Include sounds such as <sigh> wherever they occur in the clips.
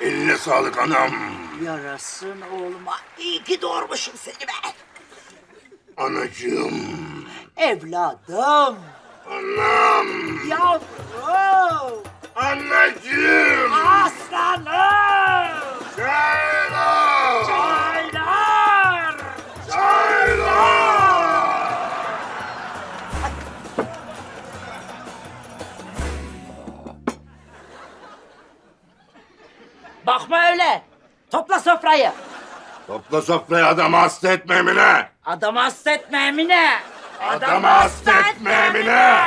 Eline sağlık anam. Yarasın oğluma. İyi ki doğurmuşum seni ben. Anacığım. Evladım. Anam. Yavrum. Bakma öyle. Topla sofrayı. Topla sofrayı adamı hasta etme Emine. Adamı hasta etme Emine. Adamı hasta etme Emine.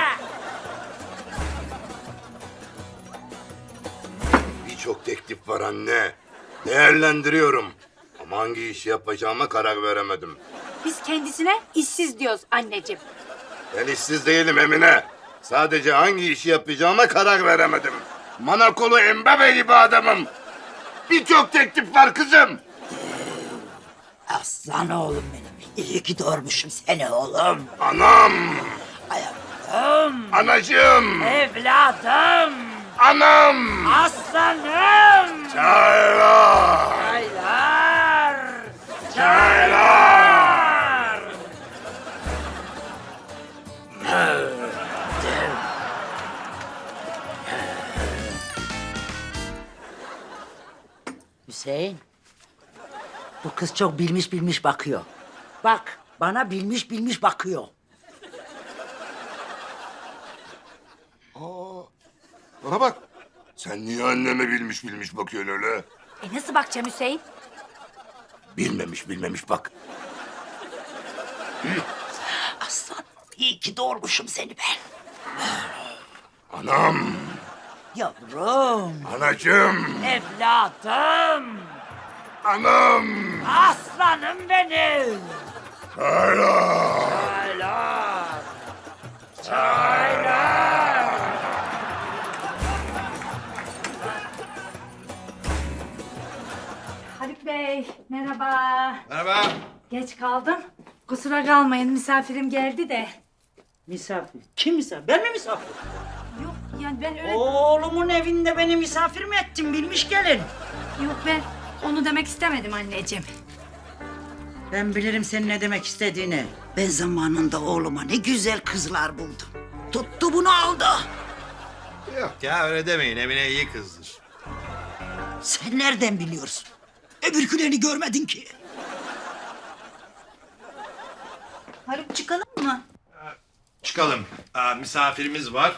Birçok teklif var anne. Değerlendiriyorum. Ama hangi işi yapacağıma karar veremedim. Biz kendisine işsiz diyoruz anneciğim. Ben işsiz değilim Emine. Sadece hangi işi yapacağıma karar veremedim. Manakolu Embabe gibi adamım. Birçok teklif var kızım. Aslan oğlum benim. İyi ki doğurmuşum seni oğlum. Anam, Hayatım. anacığım, Evladım. anam. Aslanım. Çaylar, Aylar. çaylar. Hüseyin. Bu kız çok bilmiş bilmiş bakıyor. Bak bana bilmiş bilmiş bakıyor. Bana bak. Sen niye anneme bilmiş bilmiş bakıyorsun öyle? E nasıl bakacağım Hüseyin? Bilmemiş bilmemiş bak. Aslan iyi ki doğurmuşum seni ben. Anam, Yavrum. anacığım, Evladım. anam. Aslanım benim. Çaylar. Aylar. Aylar. Haluk Bey merhaba. Merhaba. Geç kaldım. Kusura kalmayın misafirim geldi de. Misafir. Kim misafir? Ben mi misafir? Ben öyle... Oğlumun evinde beni misafir mi ettin bilmiş gelin? Yok ben onu demek istemedim anneciğim. Ben bilirim senin ne demek istediğini. Ben zamanında oğluma ne güzel kızlar buldum. Tuttu bunu aldı. Yok ya öyle demeyin. Emine iyi kızdır. Sen nereden biliyorsun? Öbürkülerini görmedin ki. Haluk çıkalım mı? Çıkalım. Aa, misafirimiz var.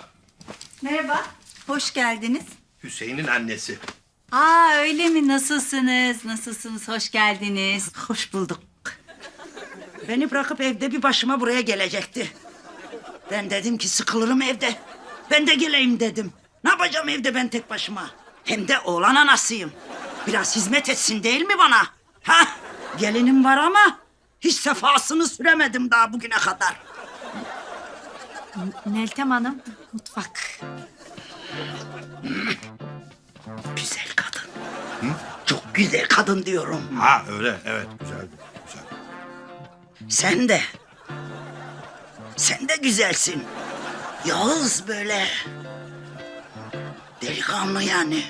Merhaba. Hoş geldiniz. Hüseyin'in annesi. Aa öyle mi? Nasılsınız? Nasılsınız? Hoş geldiniz. <laughs> Hoş bulduk. Beni bırakıp evde bir başıma buraya gelecekti. Ben dedim ki sıkılırım evde. Ben de geleyim dedim. Ne yapacağım evde ben tek başıma? Hem de oğlan anasıyım. Biraz hizmet etsin değil mi bana? Ha? Gelinim var ama hiç sefasını süremedim daha bugüne kadar. Meltem Hanım mutfak. Güzel kadın. Çok güzel kadın diyorum. Ha öyle evet güzeldi. Güzel. Sen de. Sen de güzelsin. Yağız böyle. Delikanlı yani.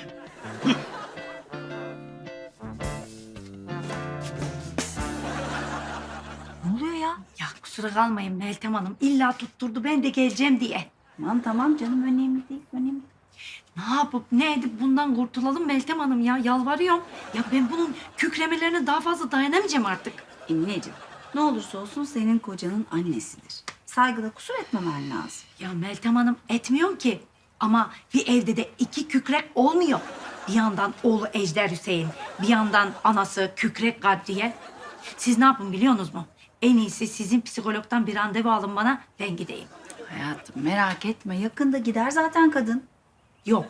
Kusura kalmayın Meltem Hanım. İlla tutturdu ben de geleceğim diye. Tamam tamam canım önemli değil. Önemli. değil. Ne yapıp ne edip bundan kurtulalım Meltem Hanım ya. Yalvarıyorum. Ya ben bunun kükremelerine daha fazla dayanamayacağım artık. Emineciğim ne olursa olsun senin kocanın annesidir. Saygıda kusur etmemen lazım. Ya Meltem Hanım etmiyorum ki. Ama bir evde de iki kükrek olmuyor. Bir yandan oğlu Ejder Hüseyin, bir yandan anası Kükrek Kadriye. Siz ne yapın biliyorsunuz mu? En iyisi sizin psikologdan bir randevu alın bana, ben gideyim. Hayatım merak etme yakında gider zaten kadın. Yok,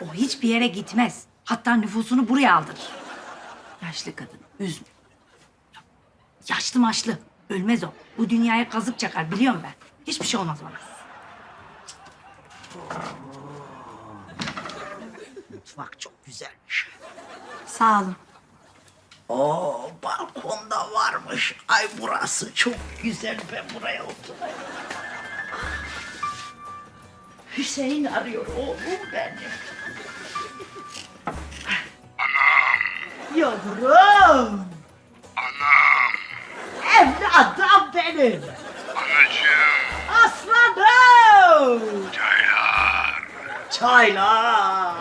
o hiçbir yere gitmez. Hatta nüfusunu buraya aldırır. Yaşlı kadın üzme. Yaşlı maşlı, ölmez o. Bu dünyaya kazık çakar biliyorum ben. Hiçbir şey olmaz bana. Mutfak çok güzelmiş. Sağ olun. Oo balkonda varmış. Ay burası çok güzel. Ben buraya oturayım. Hüseyin arıyor oğlum benim. yavrum. Anam, Evladım benim. anacığım, Aslanım. çaylar. Çaylar.